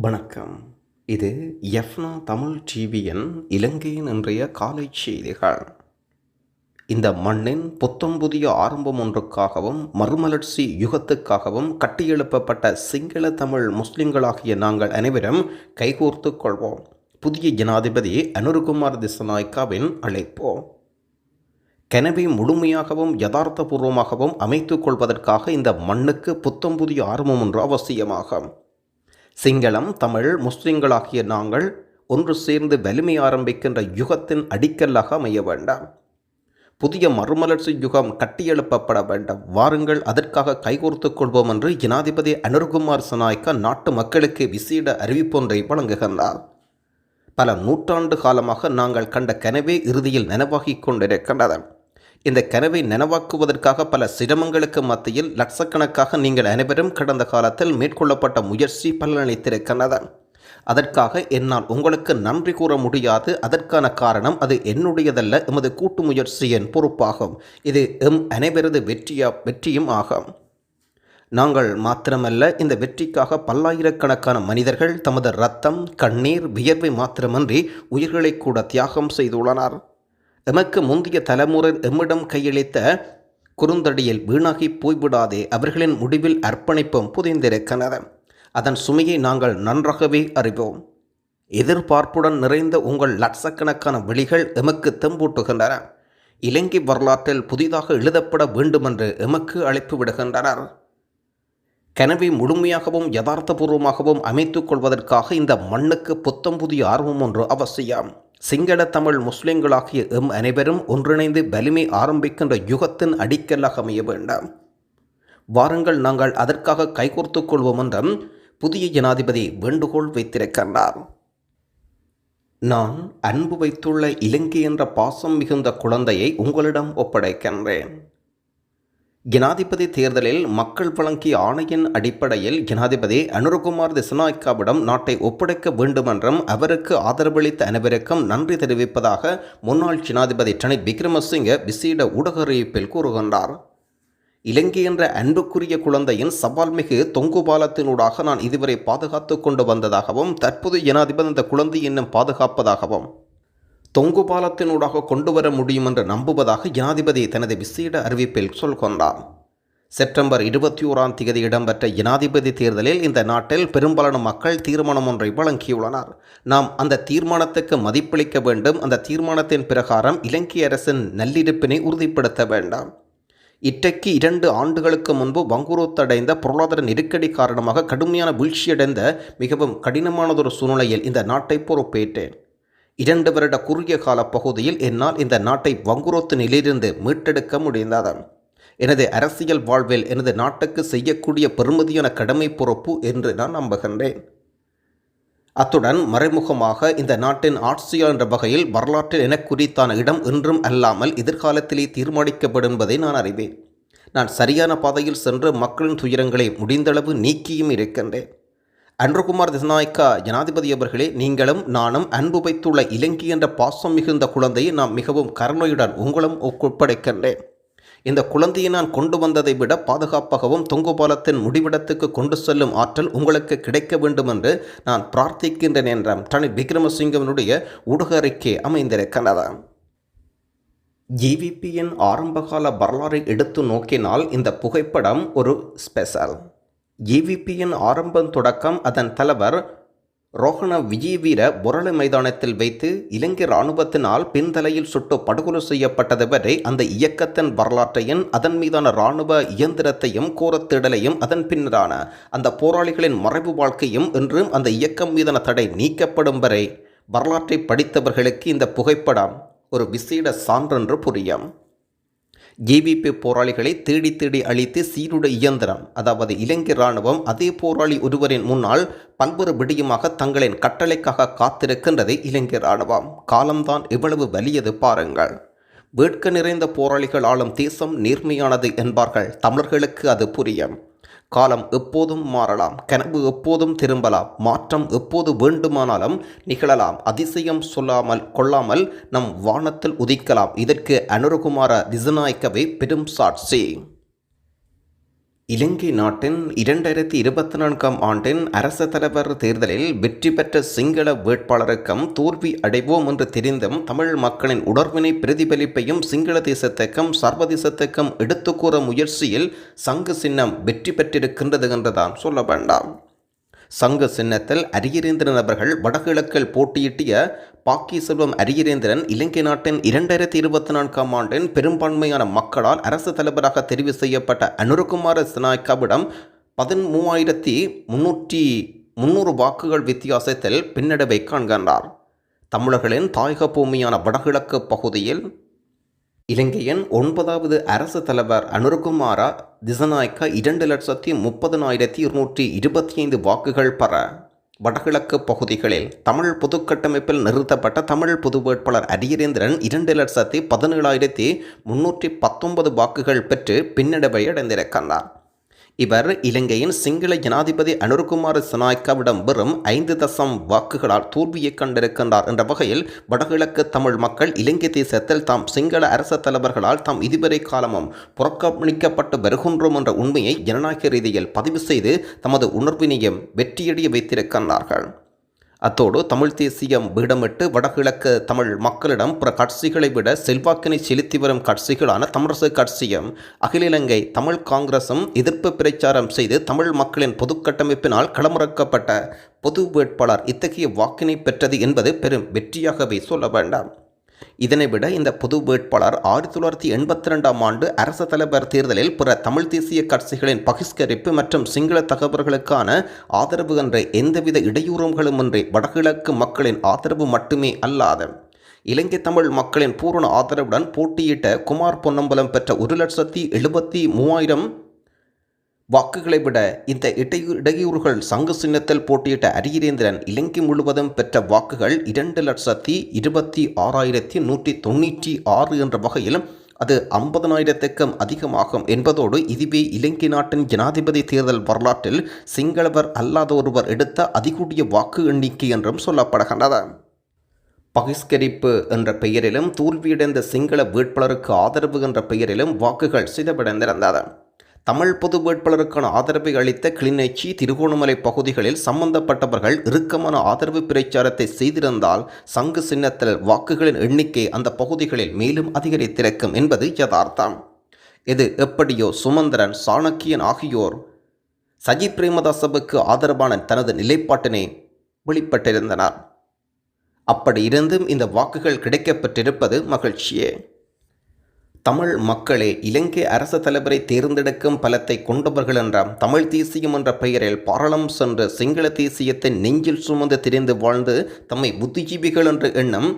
வணக்கம். இது எஃப்னா தமிழ் டிவியின் இலங்கையின் இன்றைய காலை செய்திகள். இந்த மண்ணின் புத்தம்புதிய ஆரம்பம் ஒன்றுக்காகவும் மறுமலர்ச்சி யுகத்துக்காகவும் கட்டியெழுப்பப்பட்ட சிங்கள தமிழ் முஸ்லிம்களாகிய நாங்கள் அனைவரும் கைகோர்த்து கொள்வோம். புதிய ஜனாதிபதி அனுருகுமார் திசநாய்க்காவின் அழைப்போ. கனவை முழுமையாகவும் யதார்த்தபூர்வமாகவும் அமைத்துக் கொள்வதற்காக இந்த மண்ணுக்கு புத்தம் புதிய ஆரம்பம் ஒன்று அவசியமாகும். சிங்களம் தமிழ் முஸ்லிம்களாகிய நாங்கள் ஒன்று சேர்ந்து வலிமை ஆரம்பிக்கின்ற யுகத்தின் அடிக்கல்லாக அமைய வேண்டாம். புதிய மறுமலர்ச்சி யுகம் கட்டியெழுப்பப்பட வேண்டும். வாருங்கள் அதற்காக கைகோர்த்து கொள்வோம் என்று ஜனாதிபதி அனுர்குமார் சனாய்கா நாட்டு மக்களுக்கு விசேட அறிவிப்பொன்றை வழங்குகின்றார். பல நூற்றாண்டு காலமாக நாங்கள் கண்ட கனவே இறுதியில் நனவாகிக் கொண்டிருக்கின்றது. இந்த கனவை நனவாக்குவதற்காக பல சிரமங்களுக்கு மத்தியில் லட்சக்கணக்காக நீங்கள் அனைவரும் கடந்த காலத்தில் மேற்கொள்ளப்பட்ட முயற்சி பலனளித்திருக்கின்றது அதற்காக என்னால் உங்களுக்கு நன்றி கூற முடியாது. அதற்கான காரணம் அது என்னுடையதல்ல. எமது கூட்டு முயற்சியின் பொறுப்பாகும். இது எம் அனைவரது வெற்றியா வெற்றியும் ஆகும். நாங்கள் மாத்திரமல்ல இந்த வெற்றிக்காக பல்லாயிரக்கணக்கான மனிதர்கள் தமது ரத்தம் கண்ணீர் வியர்வை மாத்திரமன்றி உயிர்களை கூட தியாகம் செய்துள்ளனர். எமக்கு முந்தைய தலைமுறை எம்மிடம் கையளித்த குறுந்தடியில் வீணாகி போய்விடாதே அவர்களின் முடிவில் அர்ப்பணிப்பும் புதைந்திருக்கிறது. அதன் சுமையை நாங்கள் நன்றாகவே அறிவோம். எதிர்பார்ப்புடன் நிறைந்த உங்கள் லட்சக்கணக்கான விழிகள் எமக்கு தெம்பூட்டுகின்றன. இலங்கை வரலாற்றில் புதிதாக எழுதப்பட வேண்டுமென்று எமக்கு அழைப்பு விடுகின்றனர் கனவை முழுமையாகவும் யதார்த்தபூர்வமாகவும் அமைத்துக் கொள்வதற்காக இந்த மண்ணுக்கு புத்தம் புதிய ஆர்வம் ஒன்று அவசியம். சிங்கள தமிழ் முஸ்லிம்களாகிய எம் அனைவரும் ஒன்றிணைந்து வலிமை ஆரம்பிக்கின்ற யுகத்தின் அடிக்கல்லாக அமைய வேண்டாம். வாருங்கள் நாங்கள் அதற்காக கைகோர்த்துக் கொள்வோம் என்றும் புதிய ஜனாதிபதி வேண்டுகோள் வைத்திருக்கின்றார் நான் அன்பு வைத்துள்ள இலங்கை என்ற பாசம் மிகுந்த குழந்தையை உங்களிடம் ஒப்படைக்கின்றேன். ஜனாதிபதி தேர்தலில் மக்கள் வழங்கிய ஆணையின் அடிப்படையில் ஜனாதிபதி அனுரகுமார் திசநாய்க்காவிடம் நாட்டை ஒப்படைக்க வேண்டுமென்றும் அவருக்கு ஆதரவளித்த அனைவருக்கும் நன்றி தெரிவிப்பதாக முன்னாள் ஜனாதிபதி ரணில் விக்ரமசிங்க விசேட ஊடக அறிவிப்பில் கூறுகின்றார். இலங்கை என்ற அன்புக்குரிய குழந்தையின் சவால்மிகு தொங்கு பாலத்தினூடாக நான் இதுவரை பாதுகாத்து கொண்டு வந்ததாகவும் தற்போது ஜனாதிபதி இந்த குழந்தை இன்னும் பாதுகாப்பதாகவும் தொங்கு பாலத்தினூடாக கொண்டு வர முடியும் என்று நம்புவதாக ஜனாதிபதி தனது விசேட அறிவிப்பில் சொல்கொண்டார். செப்டம்பர் இருபத்தி ஓராம் தேதி இடம்பெற்ற ஜனாதிபதி தேர்தலில் இந்த நாட்டில் பெரும்பாலான மக்கள் தீர்மானம் ஒன்றை வழங்கியுள்ளனர். நாம் அந்த தீர்மானத்துக்கு மதிப்பளிக்க வேண்டும். அந்த தீர்மானத்தின் பிரகாரம் இலங்கை அரசின் நல்லிருப்பினை உறுதிப்படுத்த வேண்டாம். இட்டைக்கு இரண்டு ஆண்டுகளுக்கு முன்பு வங்குரோத்தடைந்த பொருளாதார நெருக்கடி காரணமாக கடுமையான வீழ்ச்சியடைந்த மிகவும் கடினமானதொரு சூழ்நிலையில் இந்த நாட்டை பொறுப்பேற்றேன். இரண்டு வருட குறுகிய கால பகுதியில் என்னால் இந்த நாட்டை வங்குரோத்து நிலையிலிருந்து மீட்டெடுக்க முடிந்தது. எனது அரசியல் வாழ்வில் எனது நாட்டுக்கு செய்யக்கூடிய பெருமதியான கடமை பொறுப்பு என்று நான் நம்புகின்றேன். அத்துடன் மறைமுகமாக இந்த நாட்டின் ஆட்சியாளர் என்ற வகையில் வரலாற்றில் எனக்குறித்தான இடம் இன்றும் அல்லாமல் எதிர்காலத்திலே தீர்மானிக்கப்படும் என்பதை நான் அறிவேன். நான் சரியான பாதையில் சென்று மக்களின் துயரங்களை முடிந்தளவு நீக்கியும் இருக்கின்றேன். அன்றுகுமார் திசநாயக்கா ஜனாதிபதி அவர்களே நீங்களும் நானும் அன்பு வைத்துள்ள இலங்கை என்ற பாசம் மிகுந்த குழந்தையை நாம் மிகவும் கருணையுடன் உங்களும் ஒப்படைக்கின்றேன் இந்த குழந்தையை நான் கொண்டு வந்ததை விட பாதுகாப்பாகவும் தொங்குபாலத்தின் முடிவிடத்துக்கு கொண்டு செல்லும் ஆற்றல் உங்களுக்கு கிடைக்க வேண்டும் என்று நான் பிரார்த்திக்கின்றேன் என்றாம் ரணில் விக்ரமசிங்கவனுடைய ஊடக அறிக்கை அமைந்திருக்கிறது ஜிவிபியின் ஆரம்பகால வரலாறை எடுத்து நோக்கினால் இந்த புகைப்படம் ஒரு ஸ்பெஷல். ஜிவிபியின் ஆரம்பம் தொடக்கம் அதன் தலைவர் ரோஹண விஜயவீர பொரளை மைதானத்தில் வைத்து இலங்கை இராணுவத்தினால் பின்தலையில் சுட்டு படுகொலை செய்யப்பட்டது வரை அந்த இயக்கத்தின் வரலாற்றையும் அதன் மீதான இராணுவ இயந்திரத்தையும் கோரத்திடலையும் அதன் பின்னரான அந்த போராளிகளின் மறைவு வாழ்க்கையும் என்றும் அந்த இயக்கம் மீதான தடை நீக்கப்படும் வரை வரலாற்றை படித்தவர்களுக்கு இந்த புகைப்படம் ஒரு விசேட சான்றென்று புரியும். ஜேவிபி போராளிகளை தேடி தேடி அழித்து சீருட இயந்திரம் அதாவது இலங்கை இராணுவம் அதே போராளி ஒருவரின் முன்னால் பல்வேறு விடியுமாக தங்களின் கட்டளைக்காக காத்திருக்கின்றது இலங்கை இராணுவம். காலம்தான் எவ்வளவு வலியது பாருங்கள். வேட்க நிறைந்த போராளிகள் ஆளும் தேசம் நேர்மையானது என்பார்கள். தமிழர்களுக்கு அது புரியும். காலம் எப்போதும் மாறலாம் கனவு எப்போதும் திரும்பலாம் மாற்றம் எப்போது வேண்டுமானாலும் நிகழலாம். அதிசயம் சொல்லாமல் கொள்ளாமல் நம் வானத்தில் உதிக்கலாம். இதற்கு அனுரகுமார திசநாயக்கவே பெரும் சாட்சி. இலங்கை நாட்டின் இரண்டாயிரத்தி இருபத்தி நான்காம் ஆண்டின் அரச தலைவர் தேர்தலில் வெற்றி பெற்ற சிங்கள வேட்பாளருக்கும் தோல்வி அடைவோம் என்று தெரிந்தும் தமிழ் மக்களின் உணர்வினை பிரதிபலிப்பையும் சிங்கள தேசத்துக்கும் சர்வதேசத்துக்கும் எடுத்துக்கூற முயற்சியில் சங்கு சின்னம் வெற்றி பெற்றிருக்கின்றது என்றுதான் சொல்ல வேண்டாம். சங்க சின்னத்தில் அரியரேந்திரன் அவர்கள் வடகிழக்கில் போட்டியிட்டிய பாக்கி செல்வம் அரியரேந்திரன் இலங்கை நாட்டின் இரண்டாயிரத்தி இருபத்தி நான்காம் ஆண்டின் பெரும்பான்மையான மக்களால் அரசு தலைவராக தெரிவு செய்யப்பட்ட அனுருகுமார சினாய்க்காவிடம் பதிமூவாயிரத்தி முன்னூற்றி முன்னூறு வாக்குகள் வித்தியாசத்தில் பின்னடைவை காண்கின்றார். தமிழர்களின் தாயக பூமியான வடகிழக்கு பகுதியில் இலங்கையின் ஒன்பதாவது அரசு தலைவர் அனுருகுமாரா திசநாயக்கா இரண்டு லட்சத்தி முப்பதனாயிரத்தி இருநூற்றி இருபத்தி ஐந்து வாக்குகள் பெற வடகிழக்கு பகுதிகளில் தமிழ் பொதுக்கட்டமைப்பில் நிறுத்தப்பட்ட தமிழ் பொது வேட்பாளர் அரியரேந்திரன் இரண்டு லட்சத்தி பதினேழாயிரத்தி முன்னூற்றி பத்தொன்பது வாக்குகள் பெற்று பின்னடைவை அடைந்திருக்கின்றார். இவர் இலங்கையின் சிங்கள ஜனாதிபதி அனுர்குமார சினாய்க்காவிடம் வெறும் ஐந்து தசம் வாக்குகளால் தோல்வியை கண்டிருக்கின்றார் என்ற வகையில் வடகிழக்கு தமிழ் மக்கள் இலங்கை தேசத்தில் தாம் சிங்கள அரச தலைவர்களால் தாம் இதுவரை காலமும் புறக்கணிக்கப்பட்டு வருகின்றோம் என்ற உண்மையை ஜனநாயக ரீதியில் பதிவு செய்து தமது உணர்வினையும் வெற்றியடைய வைத்திருக்கின்றார்கள். அத்தோடு தமிழ் தேசியம் பீடமிட்டு வடகிழக்கு தமிழ் மக்களிடம் பிற கட்சிகளை விட செல்வாக்கினை செலுத்தி வரும் கட்சிகளான தமிழரசு கட்சியும் அகில இலங்கை தமிழ் காங்கிரசும் எதிர்ப்பு பிரச்சாரம் செய்து தமிழ் மக்களின் பொதுக்கட்டமைப்பினால் களமிறக்கப்பட்ட பொது வேட்பாளர் இத்தகைய வாக்கினை பெற்றது என்பது பெரும் வெற்றியாகவே சொல்ல வேண்டாம். இதனை விட இந்த பொது வேட்பாளர் ஆயிரத்தி தொள்ளாயிரத்தி எண்பத்தி ரெண்டாம் ஆண்டு அரச தலைவர் தேர்தலில் பிற தமிழ் தேசிய கட்சிகளின் பகிஷ்கரிப்பு மற்றும் சிங்கள தகவல்களுக்கான ஆதரவு என்ற எந்தவித இடையூறுகளுமின்றி வடகிழக்கு மக்களின் ஆதரவு மட்டுமே அல்லாத இலங்கை தமிழ் மக்களின் பூரண ஆதரவுடன் போட்டியிட்ட குமார் பொன்னம்பலம் பெற்ற ஒரு லட்சத்தி எழுபத்தி மூவாயிரம் வாக்குகளை விட இந்த இடையூ இடையூறுகள் சங்கு சின்னத்தில் போட்டியிட்ட அரியரேந்திரன் இலங்கை முழுவதும் பெற்ற வாக்குகள் இரண்டு லட்சத்தி இருபத்தி ஆறாயிரத்தி நூற்றி தொண்ணூற்றி ஆறு என்ற வகையில் அது ஐம்பதனாயிரத்துக்கும் அதிகமாகும் என்பதோடு இதுவே இலங்கை நாட்டின் ஜனாதிபதி தேர்தல் வரலாற்றில் சிங்களவர் அல்லாத ஒருவர் எடுத்த அதிகூடிய வாக்கு எண்ணிக்கை என்றும் சொல்லப்படுகின்றது. பகிஷ்கரிப்பு என்ற பெயரிலும் தோல்வியடைந்த சிங்கள வேட்பாளருக்கு ஆதரவு என்ற பெயரிலும் வாக்குகள் சிதப்படைந்திருந்தது தமிழ் பொது வேட்பாளருக்கான ஆதரவை அளித்த கிளிநொச்சி திருகோணமலை பகுதிகளில் சம்பந்தப்பட்டவர்கள் இறுக்கமான ஆதரவு பிரச்சாரத்தை செய்திருந்தால் சங்கு சின்னத்தில் வாக்குகளின் எண்ணிக்கை அந்த பகுதிகளில் மேலும் அதிகரித்திருக்கும் என்பது யதார்த்தம். இது எப்படியோ சுமந்திரன் சாணக்கியன் ஆகியோர் சஜித் பிரேமதாசவுக்கு ஆதரவான தனது நிலைப்பாட்டினை வெளிப்பட்டிருந்தனர். அப்படி இருந்தும் இந்த வாக்குகள் கிடைக்கப்பெற்றிருப்பது மகிழ்ச்சியே. தமிழ் மக்களே இலங்கை அரச தலைவரை தேர்ந்தெடுக்கும் பலத்தை கொண்டவர்கள் என்றாம். தமிழ் தேசியம் என்ற பெயரில் பாராளம் சென்று சிங்கள தேசியத்தை நெஞ்சில் சுமந்து திரிந்து வாழ்ந்து தம்மை புத்திஜீவிகள் என்ற எண்ணம்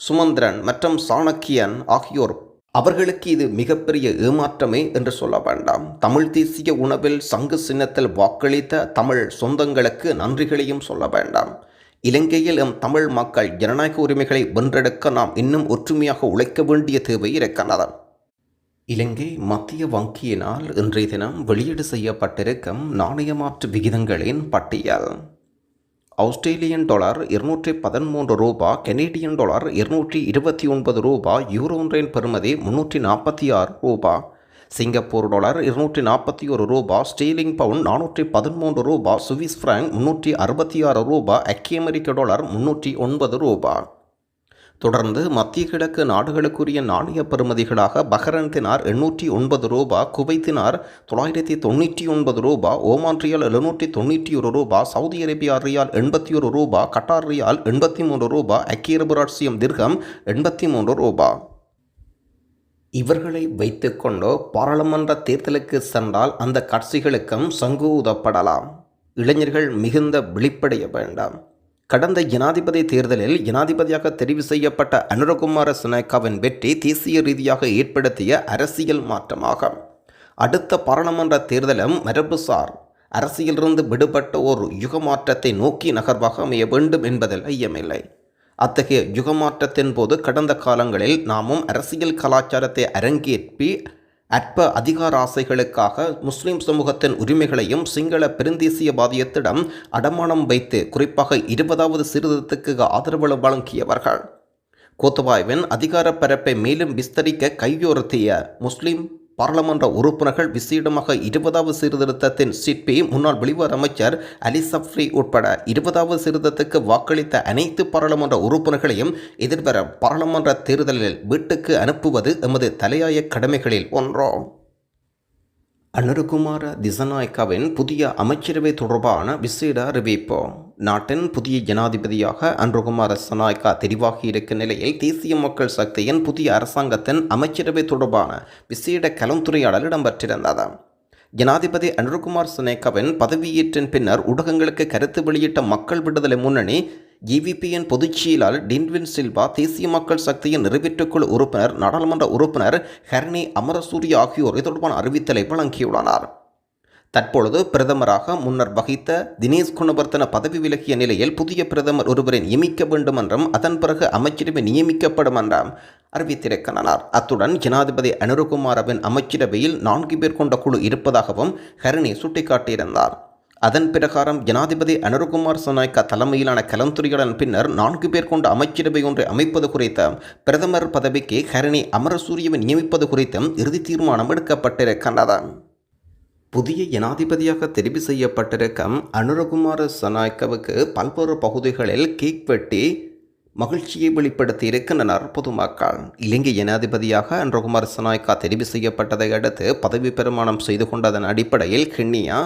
சுமந்திரன் மற்றும் சாணக்கியன் ஆகியோர். அவர்களுக்கு இது மிகப்பெரிய ஏமாற்றமே என்று சொல்ல வேண்டாம். தமிழ் தேசிய உணவில் சங்கு சின்னத்தில் வாக்களித்த தமிழ் சொந்தங்களுக்கு நன்றிகளையும் சொல்ல வேண்டாம். இலங்கையில் எம் தமிழ் மக்கள் ஜனநாயக உரிமைகளை வென்றெடுக்க நாம் இன்னும் ஒற்றுமையாக உழைக்க வேண்டிய தேவை இருக்கிறது இலங்கை மத்திய வங்கியினால் இன்றைய தினம் வெளியீடு செய்யப்பட்டிருக்கும் நாணயமாற்று விகிதங்களின் பட்டியல். ஆஸ்திரேலியன் டாலர் இருநூற்றி பதிமூன்று ரூபா கெனேடியன் டாலர் இருநூற்றி இருபத்தி ஒன்பது ரூபா யூரோ ஒன்றின் பெறுமதி முன்னூற்றி நாற்பத்தி ஆறு ரூபா சிங்கப்பூர் டாலர் இருநூற்றி நாற்பத்தி ஒரு ரூபா ஸ்டீலிங் பவுண்ட் நானூற்றி பதிமூன்று ரூபா சுவிஸ் ஃப்ராங்க் முன்னூற்றி அறுபத்தி ஆறு ரூபா அக்கி அமெரிக்க டாலர் முன்னூற்றி ஒன்பது ரூபா. தொடர்ந்து மத்திய கிழக்கு நாடுகளுக்குரிய நாணய பெறுமதிகளாக பஹ்ரன்தினார் எண்ணூற்றி ஒன்பது ரூபா குவைத்தினார் தொள்ளாயிரத்தி தொண்ணூற்றி ஒன்பது ரூபா ஓமான் ரியால் எழுநூற்றி தொண்ணூற்றி ஒரு ரூபா சவுதி அரேபியா ரியால் எண்பத்தி ஒரு ரூபா கட்டார் ரியால் எண்பத்தி மூன்று ரூபா அக்கீரபுராட்சியம் திர்கம் எண்பத்தி மூன்று ரூபா. இவர்களை வைத்துக்கொண்டு பாராளுமன்ற தேர்தலுக்கு சென்றால் அந்த கட்சிகளுக்கும் சங்கு ஊதப்படலாம். இளைஞர்கள் மிகுந்த விழிப்படைய வேண்டாம். கடந்த ஜனாதிபதி தேர்தலில் ஜனாதிபதியாக தெரிவு செய்யப்பட்ட அனுரகுமார சுனேகாவின் வெற்றி தேசிய ரீதியாக ஏற்படுத்திய அரசியல் மாற்றமாகும். அடுத்த பாராளுமன்ற தேர்தலும் மரபுசார் அரசியலிருந்து விடுபட்ட ஒரு யுகமாற்றத்தை நோக்கி நகர்வாக அமைய வேண்டும் என்பதில் ஐயமில்லை. அத்தகைய யுகமாற்றத்தின் போது கடந்த காலங்களில் நாமும் அரசியல் கலாச்சாரத்தை அரங்கேற்பி அற்ப அதிகார ஆசைகளுக்காக முஸ்லிம் சமூகத்தின் உரிமைகளையும் சிங்கள பெருந்தேசியவாதியத்திடம் அடமானம் வைத்து குறிப்பாக இருபதாவது சீர்திருத்தத்துக்கு ஆதரவு வழங்கியவர்கள். கோத்தபாயவின் அதிகார பரப்பை மேலும் விஸ்தரிக்க கையோர்த்திய முஸ்லிம் பாராளுமன்ற உறுப்பினர்கள் விசேடமாக இருபதாவது சீர்திருத்தத்தின் சிற்பி முன்னாள் வெளிவார அமைச்சர் அலி சப்ரி உட்பட இருபதாவது சீர்திருத்தத்துக்கு வாக்களித்த அனைத்து பாராளுமன்ற உறுப்பினர்களையும் எதிர்வர பாராளுமன்ற தேர்தலில் வீட்டுக்கு அனுப்புவது எமது தலையாய கடமைகளில் ஒன்றாகும் அனுருகுமார திசநாயக்காவின் புதிய அமைச்சரவை தொடர்பான விசேட அறிவிப்பு. நாட்டின் புதிய ஜனாதிபதியாக அன்ருகுமார சனாய்கா தெரிவாகி இருக்கும் நிலையில் தேசிய மக்கள் சக்தியின் புதிய அரசாங்கத்தின் அமைச்சரவை தொடர்பான விசேட கலந்துரையாடல் இடம்பெற்றிருந்தது. ஜனாதிபதி அனுருகுமார் சனேகாவின் பதவியேற்றின் பின்னர் ஊடகங்களுக்கு கருத்து வெளியிட்ட மக்கள் விடுதலை முன்னணி ஜிவிபியின் பொதுச் செயலாளர் டின்வின் சில்வா தேசிய மக்கள் சக்தியின் நிறைவேற்றுக்குழு உறுப்பினர் நாடாளுமன்ற உறுப்பினர் ஹர்னி அமரசூரிய ஆகியோர் இது தொடர்பான அறிவித்தலை வழங்கியுள்ளனர். தற்பொழுது பிரதமராக முன்னர் வகித்த தினேஷ் குணவர்த்தன பதவி விலகிய நிலையில் புதிய பிரதமர் ஒருவரை நியமிக்க வேண்டும் என்றும் அதன் பிறகு அமைச்சரவை நியமிக்கப்படும் என்றும் அறிவித்திருக்கின்றனர். அத்துடன் ஜனாதிபதி அனுருகுமாரவின் அமைச்சரவையில் நான்கு பேர் கொண்ட குழு இருப்பதாகவும் ஹரணி சுட்டிக்காட்டியிருந்தார். அதன் பிரகாரம் ஜனாதிபதி அனுருகுமார் சனாய்கா தலைமையிலான கலந்துரையாடலின் பின்னர் நான்கு பேர் கொண்ட அமைச்சரவை ஒன்றை அமைப்பது குறித்த பிரதமர் பதவிக்கு ஹரணி அமரசூரியவை நியமிப்பது குறித்தும் இறுதி தீர்மானம் எடுக்கப்பட்டிருக்கின்றது. புதிய ஜனாதிபதியாக தெரிவு செய்யப்பட்டிருக்கும் அனுரகுமார சனாய்கவுக்கு பல்வேறு பகுதிகளில் கேக் வெட்டி மகிழ்ச்சியை வெளிப்படுத்தி இருக்கின்றனர் பொதுமக்கள். இலங்கை ஜனாதிபதியாக அனுரகுமார் சனாய்கா தெரிவு செய்யப்பட்டதை அடுத்து பதவி பிரமாணம் செய்து கொண்டதன் அடிப்படையில் கிண்ணியா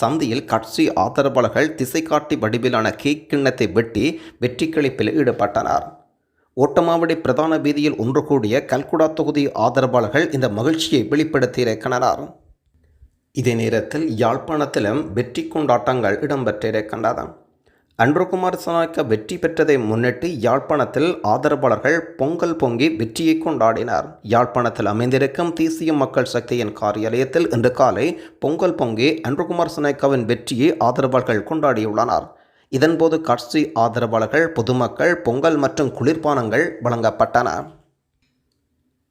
சந்தையில் கட்சி ஆதரவாளர்கள் திசைக்காட்டி வடிவிலான கேக் கிண்ணத்தை வெட்டி வெற்றி கழிப்பில் ஈடுபட்டனர். ஓட்டமாவடி பிரதான வீதியில் ஒன்று கூடிய கல்குடா தொகுதி ஆதரவாளர்கள் இந்த மகிழ்ச்சியை வெளிப்படுத்தியிருக்கின்றனர் இதே நேரத்தில் யாழ்ப்பாணத்திலும் வெற்றி கொண்டாட்டங்கள் இடம்பெற்றிருக்கின்றன. அன்றுகுமார் சனாய்க்க வெற்றி பெற்றதை முன்னிட்டு யாழ்ப்பாணத்தில் ஆதரவாளர்கள் பொங்கல் பொங்கி வெற்றியை கொண்டாடினர். யாழ்ப்பாணத்தில் அமைந்திருக்கும் தேசிய மக்கள் சக்தியின் காரியாலயத்தில் இன்று காலை பொங்கல் பொங்கி அன்றுகுமார் சனாய்க்காவின் வெற்றியை ஆதரவாளர்கள் கொண்டாடியுள்ளனர். இதன்போது கட்சி ஆதரவாளர்கள் பொதுமக்கள் பொங்கல் மற்றும் குளிர்பானங்கள் வழங்கப்பட்டன.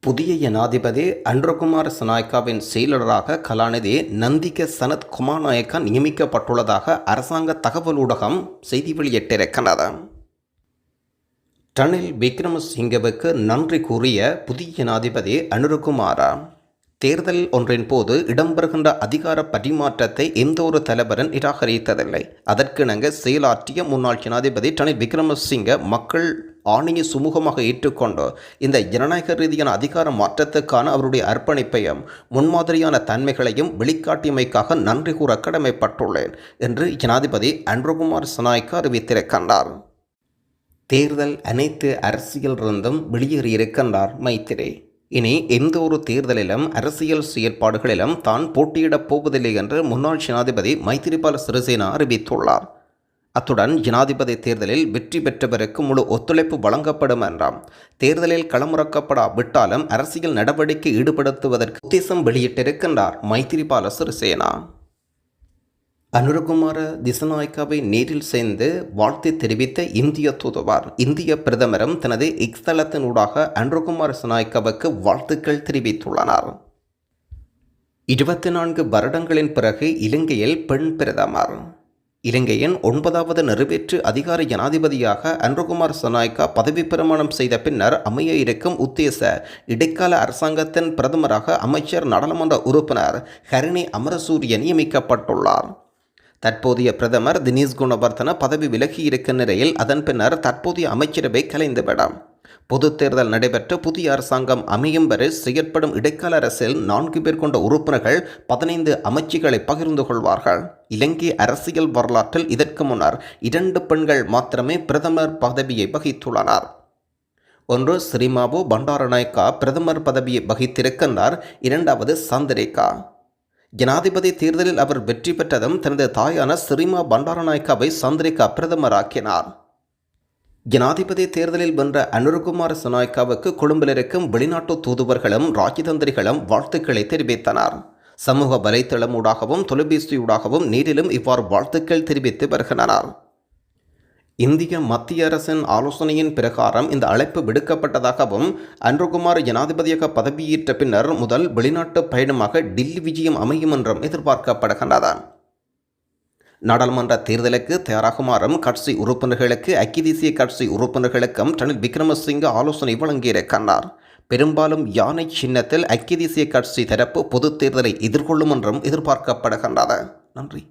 புதிய ஜனாதிபதி அன்ருகுமார் சனாய்காவின் செயலராக கலாநிதி நந்திக சனத் குமாநாயக்கா நியமிக்கப்பட்டுள்ளதாக அரசாங்க தகவல் ஊடகம் செய்தி வெளியிட்டிருக்கிறது. ரணில் விக்ரமசிங்கவுக்கு நன்றி கூறிய புதிய ஜனாதிபதி அனுருகுமாரா தேர்தல் ஒன்றின் போது இடம்பெறுகின்ற அதிகார பரிமாற்றத்தை எந்த ஒரு தலைவரும் நிராகரித்ததில்லை. அதற்கிணங்க செயலாற்றிய முன்னாள் ஜனாதிபதி ரணில் விக்ரமசிங்க மக்கள் ஆணையை சுமூகமாக ஏற்றுக்கொண்டு இந்த ஜனநாயக ரீதியான அதிகார மாற்றத்துக்கான அவருடைய அர்ப்பணிப்பையும் முன்மாதிரியான தன்மைகளையும் வெளிக்காட்டியமைக்காக நன்றி கூற கடமைப்பட்டுள்ளேன் என்று ஜனாதிபதி அன்ருகுமார் சனாய்க்கு அறிவித்திருக்கின்றார். தேர்தல் அனைத்து அரசியலிருந்தும் வெளியேறியிருக்கின்றார் மைத்திரி. இனி எந்த ஒரு தேர்தலிலும் அரசியல் செயற்பாடுகளிலும் தான் போட்டியிடப் போவதில்லை என்று முன்னாள் ஜனாதிபதி மைத்திரிபால சிறிசேனா அறிவித்துள்ளார். அத்துடன் ஜனாதிபதி தேர்தலில் வெற்றி பெற்றவருக்கு முழு ஒத்துழைப்பு வழங்கப்படும் என்றாம். தேர்தலில் களமுறக்கப்படாவிட்டாலும் அரசியல் நடவடிக்கை ஈடுபடுத்துவதற்கு உத்தேசம் வெளியிட்டிருக்கின்றார் மைத்திரிபால சிறிசேனா. அனுரகுமார திசநாயக்காவை நேரில் சேர்ந்து வாழ்த்து தெரிவித்த இந்திய தூதுவார் இந்திய பிரதமரும் தனது இக்ஸ்தலத்தினூடாக அனுரகுமார சனாய்க்காவுக்கு வாழ்த்துக்கள் தெரிவித்துள்ளனர். இருபத்தி நான்கு வருடங்களின் பிறகு இலங்கையில் பெண் பிரதமர். இலங்கையின் ஒன்பதாவது நிறைவேற்று அதிகார ஜனாதிபதியாக அன்ருகுமார் சனாய்கா பதவி பிரமாணம் செய்த பின்னர் அமைய இருக்கும் உத்தேச இடைக்கால அரசாங்கத்தின் பிரதமராக அமைச்சர் நாடாளுமன்ற உறுப்பினர் ஹரிணி அமரசூரிய நியமிக்கப்பட்டுள்ளார். தற்போதைய பிரதமர் தினேஷ் குணவர்தன பதவி விலகி இருக்கும் நிலையில் அதன் பின்னர் தற்போதைய அமைச்சரவை கலைந்துவிடும். பொது தேர்தல் நடைபெற்ற புதிய அரசாங்கம் அமையும் வரை செயற்படும் இடைக்கால அரசில் நான்கு பேர் கொண்ட உறுப்பினர்கள் பதினைந்து அமைச்சுகளை பகிர்ந்து கொள்வார்கள். இலங்கை அரசியல் வரலாற்றில் இதற்கு முன்னர் இரண்டு பெண்கள் மாத்திரமே பிரதமர் பதவியை வகித்துள்ளனர். ஒன்று ஸ்ரீமாபு பண்டாரநாயக்கா பிரதமர் பதவியை வகித்திருக்கின்றார் இரண்டாவது சந்திரிகா. ஜனாதிபதி தேர்தலில் அவர் வெற்றி பெற்றதும் தனது தாயான சிரிமா பண்டாரநாயக்காவை சந்திரிகா பிரதமராக்கினார். ஜனாதிபதி தேர்தலில் வென்ற அனுருகுமார சனாய்க்காவுக்கு கொழும்பில் இருக்கும் வெளிநாட்டு தூதுவர்களும் ராஜதந்திரிகளும் வாழ்த்துக்களை தெரிவித்தனர். சமூக வலைத்தளம் ஊடாகவும் தொலைபேசியூடாகவும் நேரிலும் இவ்வாறு வாழ்த்துக்கள் தெரிவித்து வருகின்றனர். இந்திய மத்திய அரசின் ஆலோசனையின் பிரகாரம் இந்த அழைப்பு விடுக்கப்பட்டதாகவும் அன்றுகுமார் ஜனாதிபதியாக பதவியேற்ற பின்னர் முதல் வெளிநாட்டு பயணமாக டில்லி விஜயம் அமையும் என்றும் எதிர்பார்க்கப்படுகின்றன நாடாளுமன்ற தேர்தலுக்கு தயாராகுமாறும் கட்சி உறுப்பினர்களுக்கு ஐக்கிய தேசிய கட்சி உறுப்பினர்களுக்கும் ரணில் விக்ரமசிங்க ஆலோசனை வழங்கியிருக்கின்றார் பெரும்பாலும் யானை சின்னத்தில் ஐக்கிய தேசிய கட்சி தரப்பு பொதுத் தேர்தலை எதிர்கொள்ளும் என்றும் எதிர்பார்க்கப்படுகின்றது. நன்றி.